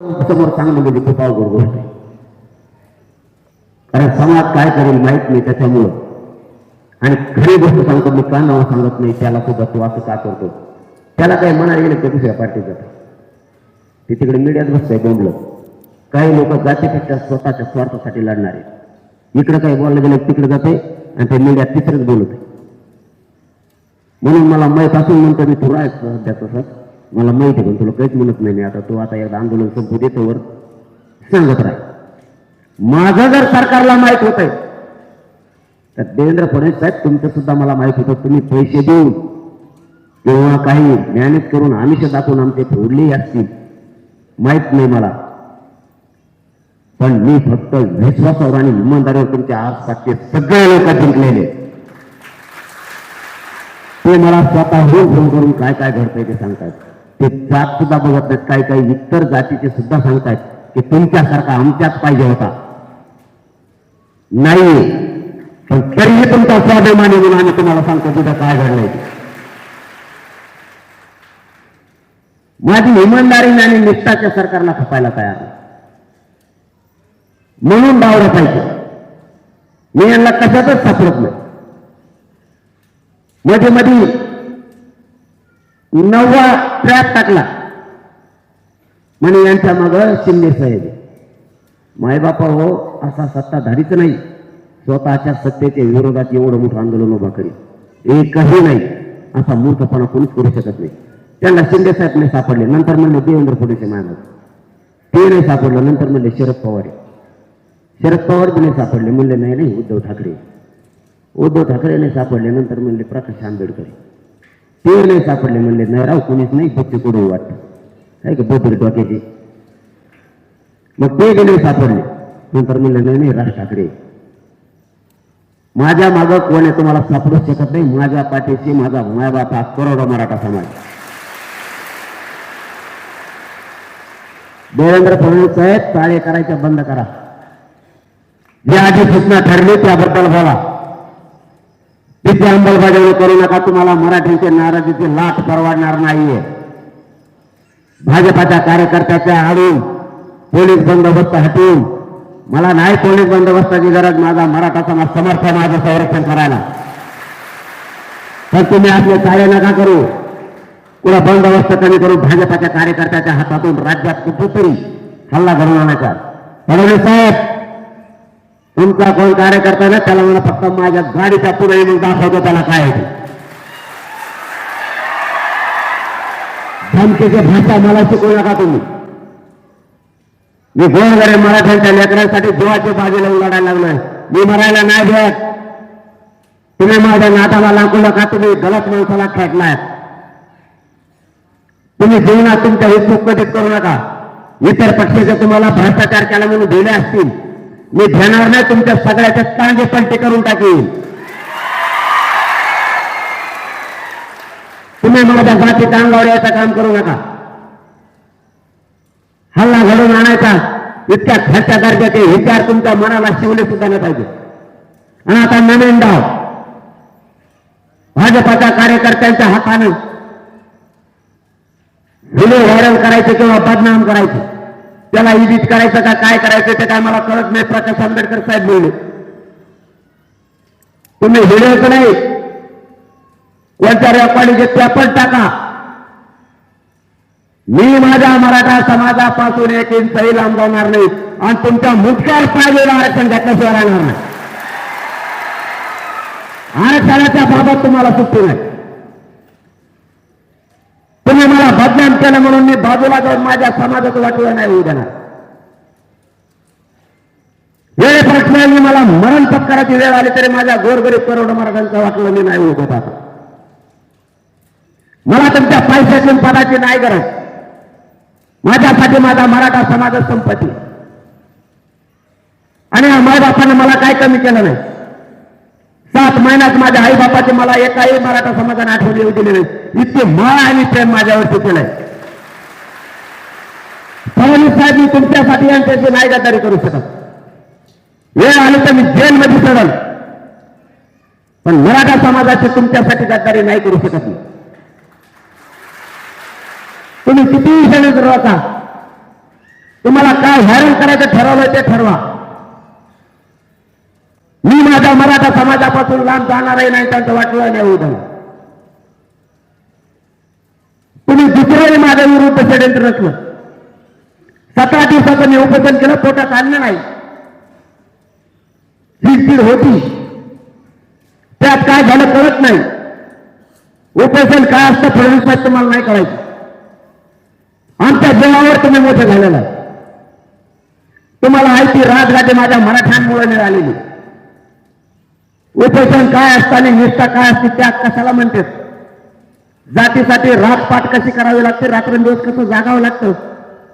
समोर सांगणं म्हणजे खूप अवघड गोष्ट आहे. कारण समाज काय करेल माहीत नाही त्याच्यामुळं. आणि खरी गोष्ट सांगतो मी का नाव सांगत नाही त्याला सुद्धा तू असं का करतो? त्याला काही म्हणायला गेलं ते दुसऱ्या पार्टीत ते तिकडे मीडियात बसतंय बोंबलं काही लोक जातीपेक्षा स्वतःच्या स्वार्थासाठी लढणारे इकडे काही बोललं गेलं तिकडे जाते आणि ते मीडियात तिसरंच बोलत आहे. म्हणून मला माहीत असून म्हणतो मी तुला सध्या तसं. मला माहीत आहे पण तुला काहीच म्हणत नाही मी. आता तू आता एकदा आंदोलन संपू देतो वर सांगत राह. माझं जर सरकारला माहीत होत तर देवेंद्र फडणवीस साहेब तुमचं सुद्धा मला माहीत होतं. तुम्ही पैसे देऊन किंवा काही मॅनेज करून आमिष दाखवून आमचे फोडले असतील. माहीत नाही मला. पण मी फक्त विश्वासावर आणि इमानदारीवर तुमच्या आसपासचे सगळे लोक जिंकलेले. ते मला स्वतःहून फोन करून काय काय घडतंय ते सांगतायत. ते जात सुद्धा बघत नाहीत काही काही इतर जातीचे सुद्धा सांगतायत की तुमच्यासारखा आमच्याच पाहिजे होता. नाही पण तरीही तुमचा स्वाभिमानी म्हणून आम्ही तुम्हाला सांगतो तिथं काय घडलंय माझी इमानदारीने आणि निष्ठाच्या सरकारला खपायला तयार म्हणून डावलं पाहिजे. मी यांना कशातच सापडत नाही. मध्ये मध्ये नववा ट्रॅप टाकला. म्हणे यांच्या मग शिंदे साहेब. मायबापा हो असा सत्ताधारीच नाही. स्वतःच्या सत्तेच्या विरोधात एवढं मोठं आंदोलन उभा करेल एकही नाही. असा मूर्खपणा कोणीच करू शकत नाही. त्यांना शिंदे साहेब नाही सापडले. नंतर म्हणले देवेंद्र फडणवीस माझ्या ते नाही सापडलं. नंतर म्हणले शरद पवार शरद पवार बी नाही सापडले. म्हणले नाही नाही उद्धव ठाकरे उद्धव ठाकरे नाही सापडले. नंतर म्हणले प्रकाश आंबेडकर ते नाही सापडले म्हणले नाही राव कोणीच नाही बच्चे कोडू वाटत. काय का बोबरी डोक्याचे? मग ते गेले नाही सापडले. नंतर म्हणले नाही नाही राज ठाकरे. माझ्या मागं कोण आहे तुम्हाला सापडू शकत नाही? माझ्या पाठीशी माझा मायबाप हा करोडो मराठा समाज देवेंद्र फडणवीस साहेब चाळे करायचे बंद करा. जे आधी सूचना ठरली त्याबद्दल बोला. तिथे अंमलबजावणी करू नका तुम्हाला मराठीचे नाराजीची लाट परवडणार नाहीये. भाजपाच्या कार्यकर्त्याच्या आडून पोलीस बंदोबस्त हटवून मला नाही पोलीस बंदोबस्ताची गरज माझा मराठा समाज समर्थ आहे माझं संरक्षण करायला. पण तुम्ही आपले कार्य नका करू. कुणा बंदोबस्त कमी करून भाजपाच्या कार्यकर्त्याच्या हातातून राज्यात कुठेतरी हल्ला घडवून आणायचा. फडणवीस साहेब? तुमचा कोण कार्यकर्ता ना त्याला मला फक्त माझ्या गाडीच्या पुढे येऊन दाखवतो त्याला काय होते धमकीची भाषा मला शिकवू नका तुम्ही. मी गोरगरे मराठ्यांच्या लेकरांसाठी जीवाची बाजी लावून लढायला लागलोय. मी मरायला नाही भेट तुम्ही माझ्या नाताला लागू नका तुम्ही गलत माणसाला खेटलाय. तुम्ही जीवनात तुमच्या हितूक कधीच करू नका. इतर पक्षाचे तुम्हाला भ्रष्टाचार केला म्हणून दिले असतील. मी घेणार नाही तुमच्या सगळ्याच्या कांदे पलटी करून टाकीन. तुम्ही माझ्या जाती अंगावर याचं काम करू नका. हल्ला घडून आणायचा इतक्या खाच्या दर्जाचे विचार तुमच्या मनाला शिवले सुद्धा नाही पाहिजे. आणि आता नवीन डाव. भाजपाच्या कार्यकर्त्यांच्या हाताने व्हिडिओ व्हायरल करायचे किंवा बदनाम करायचे. त्याला इडिट करायचं का काय करायचं ते काय मला कळत नाही प्रकाश आंबेडकर साहेब बोलले. तुम्ही व्हिडिओच नाही. कोणत्या रेकॉर्डिंग त्या पण टाका. मी माझ्या मराठा समाजापासून एक इंचही लांब जाणार नाही आणि तुमच्या मुख्यावर पाहिलेलं आरक्षण घेतल्याशिवाय राहणार नाही. आरक्षणाच्या बाबत तुम्हाला सुट्टी नाही. तुम्ही केलं म्हणून मी बाजूला जाऊन माझ्या समाजाचं वाटलं नाही होऊ देणार. वेळ प्रश्नांनी मला मरण पत्कराची वेळ आली तरी माझ्या गोरगरीब करोड मराठ्यांचं वाटलं मी नाही होऊ देत आता. मला तुमच्या पैशाची पदाची नाही गरज. माझ्यासाठी माझा मराठा समाज संपत्ती. आणि मायबापाने मला काय कमी केलं नाही? सात महिन्यात माझ्या आई बापाचे मला एकाही मराठा समाजाने आठवण येऊ दिली नाही इतके माळ आणि प्रेम माझ्यावरती केलंय. फडणवीस साहेब मी तुमच्यासाठी यांच्याशी नाही गद्दारी करू शकत वेळ आली तर मी जेलमध्ये चढल. पण मराठा समाजाची तुमच्यासाठी गद्दारी नाही करू शकत मी. तुम्ही कितीही षडयंत्र रचा तुम्हाला काय व्हायरल करायचं ठरवलं ते ठरवा. मी माझ्या मराठा समाजापासून लांब जाणारही नाही त्यांचं वाटलं नाही उद्या तुम्ही दुसऱ्याने माझ्या विरुद्ध षडयंत्र रचलं. सतरा दिवसाचं मी उपोषण केलं पोटात आणलं नाही. चिडचिड होती. त्यात काय झालं कळत नाही. उपोषण काय असतं फडणवीस साहेब तुम्हाला नाही कळायचं आमच्या जीवावर तुम्ही मोठं झालेला तुम्हाला माहिती ती माझ्या मराठ्यांमुळे मिळालेली उपोषण काय असताना निष्ठा काय असते त्या कशाला म्हणतात? जातीसाठी रातपाट कशी करावी लागते? रात्रंदिवस कसं जागावं लागतं?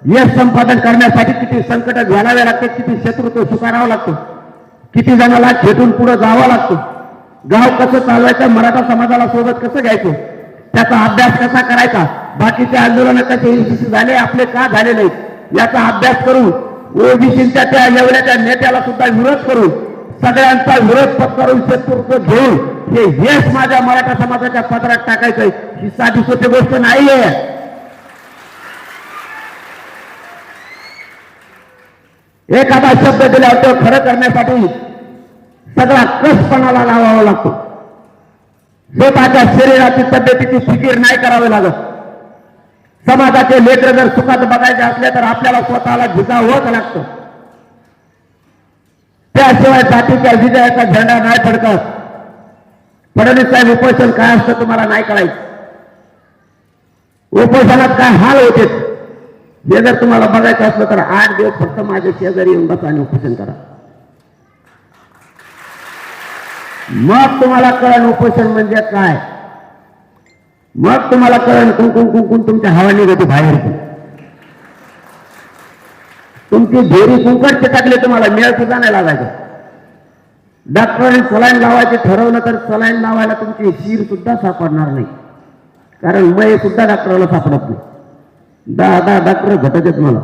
यश संपादन करण्यासाठी किती संकट घालावे लागते? किती शत्रुत्व स्वीकारावं लागतं? किती जणाला खेटून पुढे जावं लागतं? गाव कसं चालवायचं? मराठा समाजाला सोबत कसं घ्यायचं? त्याचा अभ्यास कसा करायचा? बाकीचे आंदोलन कसे यशस्वी झाले? आपले का झाले नाहीत? याचा अभ्यास करून ओबीसीच्या त्या एवढ्या नेत्याला सुद्धा विरोध करून सगळ्यांचा विरोध पत्करून शत्रुत्व घेऊन हे यश माझ्या मराठा समाजाच्या पदरात टाकायचंय. ही साधी सोपी गोष्ट नाहीये. एखादा शब्द दिल्यावर तो खरं करण्यासाठी सगळा कसपणाला लावावा लागतो. स्वतःच्या शरीराची तब्येतीची फिकीर नाही करावी लागत. समाजाचे लेकर जर सुखात बघायचे असले तर आपल्याला स्वतःला झिजावंच लागतं. त्याशिवाय जातीच्या विजयाचा झेंडा नाही फडकत. फडणवीस साहेब उपोषण काय असतं तुम्हाला नाही कळायचं. उपोषणात काय हाल होते? हे जर तुम्हाला बघायचं असलं तर आठ दिवस फक्त माझ्या शेजारी येऊन बसा आणि उपोषण करा. मग तुम्हाला कळण उपोषण म्हणजे काय? मग तुम्हाला कळण कुंकुम कुंकुम तुमच्या हवा निघते बाहेर. तुमची झेरी कुंकट टाकले तुम्हाला मेळ सुद्धा नाही लागायचं. डॉक्टरांनी सलाईन लावायचे ठरवलं तर सलाईन लावायला तुमची शीर सुद्धा सापडणार नाही. कारण मय सुद्धा डॉक्टरला सापडत नाही. दहा दहा डॉक्टर घटत आहेत मला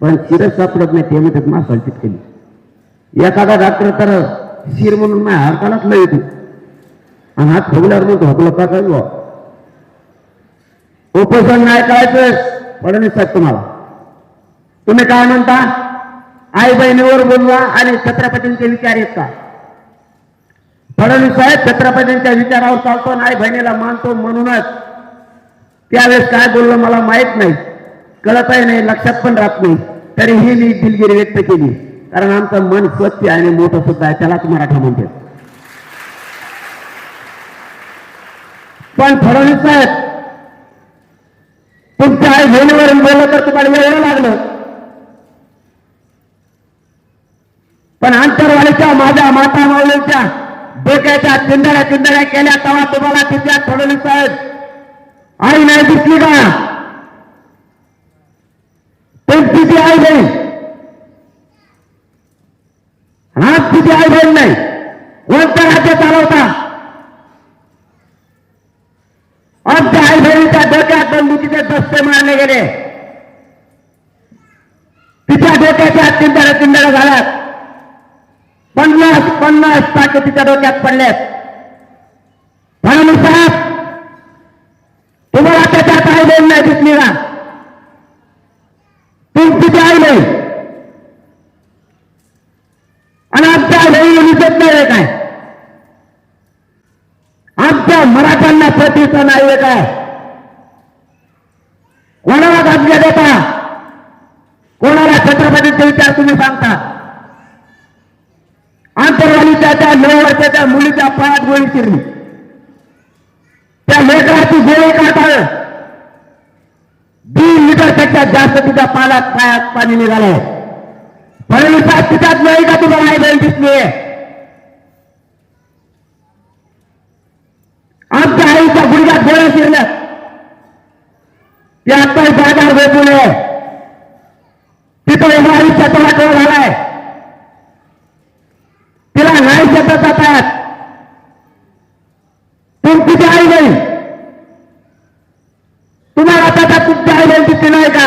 पण शिरच सापडत नाही ते म्हणतात मा सलचित केली. एखादा डॉक्टर तर शिर म्हणून माझ्या हरतालाच लय येते. आणि हात फुगल्यावर मग झोपलं का काय उपोषण नाही करायचं फडणवीस साहेब तुम्हाला. तुम्ही काय म्हणता? आई बहिणीवर बोलवा आणि छत्रपतींचे विचार येत का फडणवीस साहेब छत्रपतींच्या विचारावर चालतो आणि आई बहिणीला मानतो म्हणूनच. त्यावेळेस काय बोललो मला माहीत नाही. कळतही नाही लक्षात पण राहत नाही. तरीही मी दिलगिरी व्यक्त केली. कारण आमचं मन स्वच्छ आणि मोठं सुद्धा आहे. त्यालाच मराठा म्हणते पण फडणवीस साहेब तुमच्या आई बहिणीवरून बोललं तर तुम्हाला वेळ लागलं. पण आंतरवाडीच्या माझ्या माता माऊलीच्या डोक्याच्या चिंदड्या चिंदड्या केल्या तेव्हा तुम्हाला तिथल्या फडणवीस साहेब. आई नाही दिसली का तुमची ती आई बहीण. आज तिथे आई बहीण नाही. कोणतं राज्य चालवता? आमच्या आई बहिणीच्या डोक्यात बंदुकीचे दस्ते मारले गेले. तिच्या डोक्याच्या चिंदड्या चिंदड्या झाल्यात. पन्नास पन्नास टाके तिच्या डोक्यात पडल्यात फडणवीस साहेब तुम्हाला त्याच्या आई बहीण नाही दिसली ना. तुमची ती आई नाही आणि आमच्या आई दिसत नाही काय? आमच्या मराठ्यांना प्रतिष्ठा नाही काय? कोणाला गाजल्या देता? कोणाला छत्रपतीचे विचार तुम्ही सांगता? आंतरवालीच्या त्या नऊ वर्षाच्या मुलीच्या पायात गोळी शिरली त्या लेकराची गोळी काढताळ दीड लिटरपेक्षा जास्त तिच्या पाण्यात पायात पाणी निघालंय. फडणवीस तिच्यात नाही का तुम्हाला आई बहीण दिसली? आमच्या आईच्या गुडघ्यात गोळ्या शिरल्या ते आत्ताही बाजार भेटून तिथं एवढा आयुष्याचा वाटोळ झालाय तिला नाही शब्द जातात तुमची ती आई नाही तुम्हाला त्याच्या तुमची आई बहीण दिसली नाही का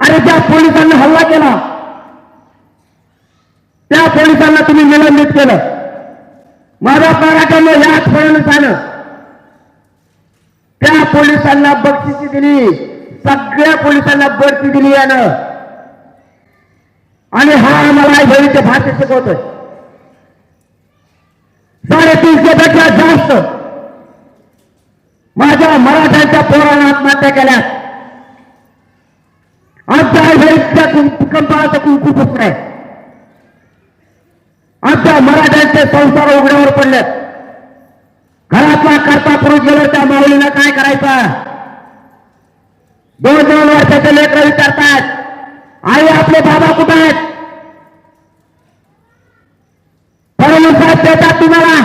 अरे ज्या पोलिसांनी हल्ला केला त्या पोलिसांना तुम्ही निलंबित केलं माझ्या मराठ्याने याच फडणवीस आलं त्या पोलिसांना बक्षिसी दिली. सगळ्या पोलिसांना बढती दिली यानं. आणि हा आम्हाला आयभरीचे भाषा शिकवतोय साडेतीनशे पेक्षा जास्त माझ्या मराठ्यांच्या पोरानं आत्महत्या केल्या. आमच्या आयभरीच्या कंपाळाचं कुंकू पुसलंय आमच्या मराठ्यांचे संसार उघड्यावर पडल्यात करता करता पुरुष गेलो त्या माऊलीनं काय करायचं? दोन दोन वर्षाचे लेकर विचारतात आई आपले बाबा कुठं आहेत? फडणवीस देतात तुम्हाला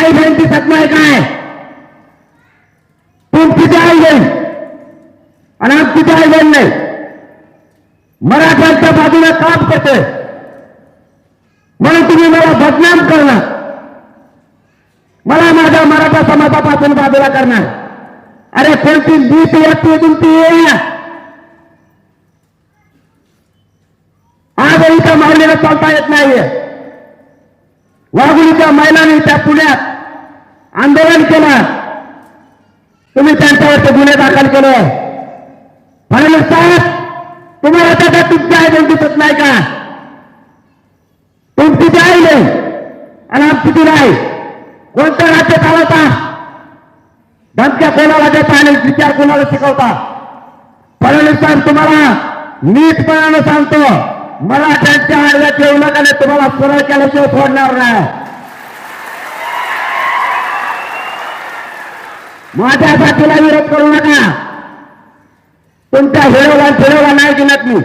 आई बहिणची सत्मा आहे काय? तुमची ती आई बहीण. आणि आमची ती आई बहीण नाही. मराठ्यांच्या बाजूला काम करते म्हणून तुम्ही मला बदनाम करणार मला माझ्या समाजापासून बाजूला करणार? अरे कोणती नीट व्यक्ती तुमची येईल आजही त्या चालता येत नाहीये. वाघुलीच्या महिलांनी त्या पुण्यात आंदोलन केलं. तुम्ही त्यांच्यावरचे गुन्हे दाखल केले. फडणवीस साहेब तुम्हाला त्याचा तुमची आई बहीण दिसत नाही का? तुमची ती आई नाही आणि आमची ती नाही कोणतं राज्य चालवता? धमक्या कोणाला देता आणि विचार कोणाला शिकवता? फडणवीस साहेब तुम्हाला नीटपणानं सांगतो मराठ्यांच्या आडव्यात येऊ नका तुम्हाला सरळ केल्याशिवाय सोडणार नाही. माझ्या साथीला विरोध करू नका. तुमच्या हिरोला फिरोला नाही गिनत मी.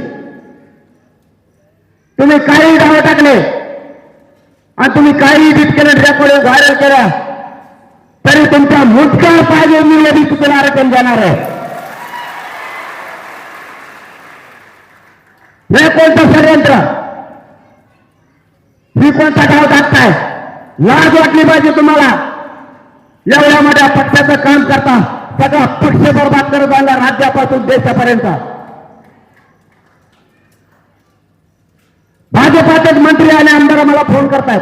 तुम्ही काही डाव टाकले. आणि तुम्ही काही एडिट केलं रेकॉर्ड व्हायरल करा तरी तुमच्या मुटका पाहिजे मी यदि चुकीला आरक्षण जाणार आहे. हे कोणतं षडयंत्र? ही कोणता डाव टाकताय लाज वाटली पाहिजे तुम्हाला. एवढ्या मोठ्या पक्षाचं काम करता सगळा पक्ष बरबाद करत आला राज्यापासून देशापर्यंत. भाजपाचेच मंत्री आणि आमदार मला फोन करतायत.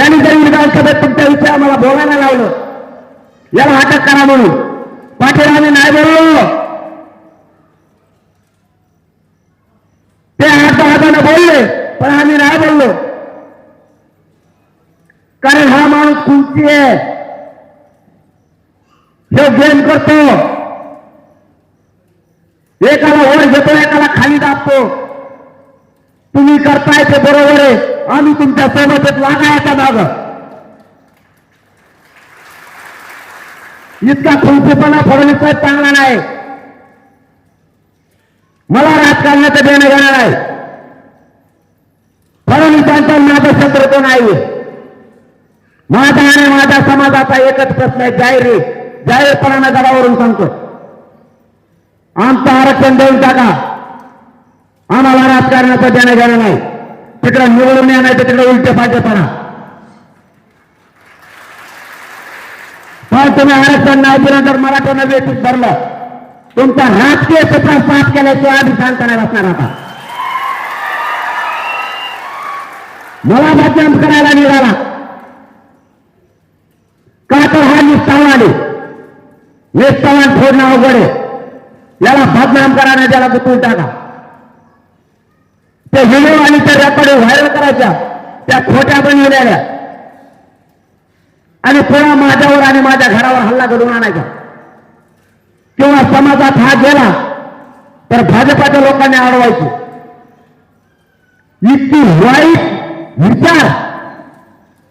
यांनी जरी विधानसभेत तुमच्या विषयी मला बोलायला लावलं याला अटक करा म्हणून. पाटील आम्ही नाही बोललो. ते आता हाताने बोलले पण आम्ही नाही बोललो. कारण हा माणूस खुंची आहे. हे गेम करतो. एकाला वर घेतो एकाला खाली दाबतो. तुम्ही करताय ते बरोबर आहे. आम्ही तुमच्या सोबतच लागायचा माग इतका खुंचेपणा फडणवीस साहेब चांगला नाही. मला राजकारणाचं देणं घेणार आहे फडणवीसांचा माझं शत्रुत्व नाही. माझा आणि माझ्या समाजाचा एकच प्रश्न आहे जाहीर आहे. जाहीरपणानं गडावरून सांगतो. आमचं आरक्षण देऊन टाका. आम्हाला राजकारणाचा देणं घेणं नाही. तिकडं निवडून या नाही तर तिकडे उलटे पाहिजेपणा पण तुम्ही आरक्षण नाही दिलं तर मराठ्यानं व्यतीत धरलं. तुमचा राजकीय क्षेत्रात साथ केल्याची आधी शांत नाही बसणार आता. मला बदनाम करायला निघाला. का तर हा निष्ठावान निष्ठावान फोडणं अवघड आहे. याला बदनाम करायला त्याला तू टाका. त्या व्हिडिओ आणि त्या रेकॉर्डिंग व्हायरल करायच्या. त्या खोट्या बनविलेल्या आणि पुन्हा माझ्यावर आणि माझ्या घरावर हल्ला घडवून आणायचा. किंवा समाजात हा गेला तर भाजपाच्या लोकांनी अडवायची. इतकी वाईट विचार.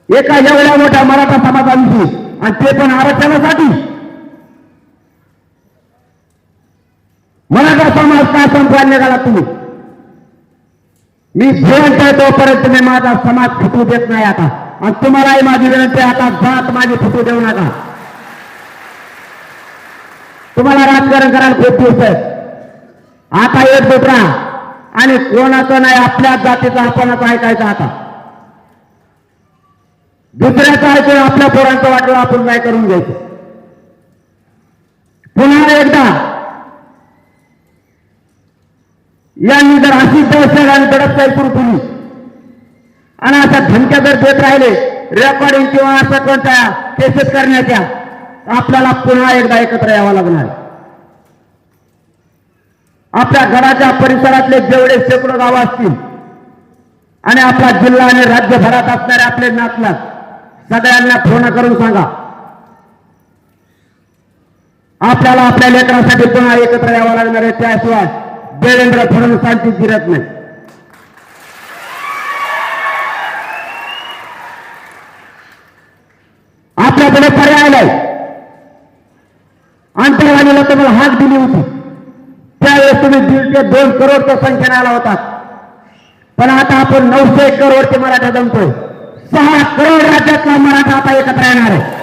एका एवढ्या मोठ्या मराठा समाजांची आणि ते पण आरक्षणासाठी. मराठा समाज काय संपवायला निघाला तुम्ही? मी जिवंत आहे तोपर्यंत मी माझा समाज फुटू देत नाही आता. आणि तुम्हालाही माझी विनंती आता जात माझी फुटू देऊ नका. तुम्हाला राजकारण करायला खूप दिवस आहे आता एक दुसरा. आणि कोणाचं नाही आपल्याच जातीचं आपणच ऐकायचं आता. दुसऱ्याचं ऐकून आपल्या पोरांचं वाटलं आपण काय करून घ्यायचं? पुन्हा एकदा. यांनी जर अशी दहशत आणि दडपशाही सुरू केली आणि अशा धमक्या जर देत राहिले रेकॉर्डिंग किंवा असं कोणत्या केसेस करण्याच्या आपल्याला पुन्हा एकदा एकत्र यावं लागणार. आपल्या घराच्या परिसरातले जेवढे शेकडो गावं असतील आणि आपला जिल्हा आणि राज्यभरात असणारे आपले नातलाग सगळ्यांना फोन करून सांगा. आपल्याला आपल्या लेकरांसाठी पुन्हा एकत्र यावं लागणार आहे त्याशिवाय देवेंद्र फडणवीसांची जिरत नाही. आपल्याकडे पर्याय नाही. आंतरवाणीला तुम्हाला हाक दिली होती. त्यावेळेस तुम्ही दीड ते दोन करोडच्या संख्येने आला होता. पण आता आपण नऊशे करोडचे मराठा जमतोय. सहा करोड राज्यातला मराठा आता एकत्र येणार आहे.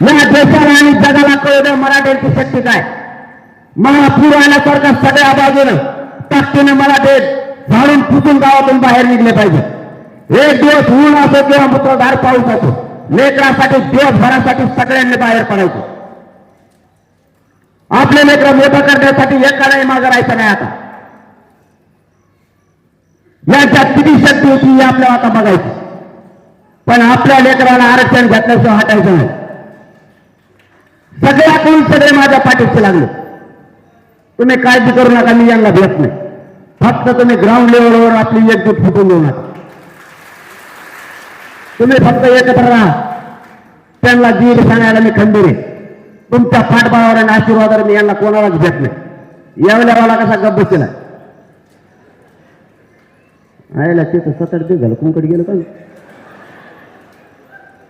या देशाला आणि जगाला कळलं मराठ्यांची शक्ती काय. महापूर आल्यासारखं सगळ्या बाजूनं ताकदीने देत झाडून फुटून गावातून बाहेर निघले पाहिजे. एक दिवस ऊन असो किंवा मुसळधार पाऊस असो लेकरासाठी दिवसभरासाठी सगळ्यांनी बाहेर पडायचं. आपले लेकर मोठं करण्यासाठी एकालाही मागं राहायचं नाही आता. यांच्यात किती शक्ती होती हे आपल्याला आता बघायची. पण आपल्या लेकराला आरक्षण घेतल्याशिवाय हटायचं नाही. सगळ्याकडून सगळे माझ्या पाठीशी लागले. तुम्ही काळजी करू नका मी यांना भेट नाही. फक्त तुम्ही ग्राउंड लेवलवर आपली एकजूट फुटून देऊ नका. तुम्ही फक्त एकत्र राहा. त्यांना जीव सांगायला मी खंबीर आहे. तुमच्या पाठबळावर आणि आशीर्वादावर मी यांना कोणालाच भेट नाही. यावेळेला मला कसा गप्प बसला? आयला ते सतत दिवस झालं. कुंकड गेलं का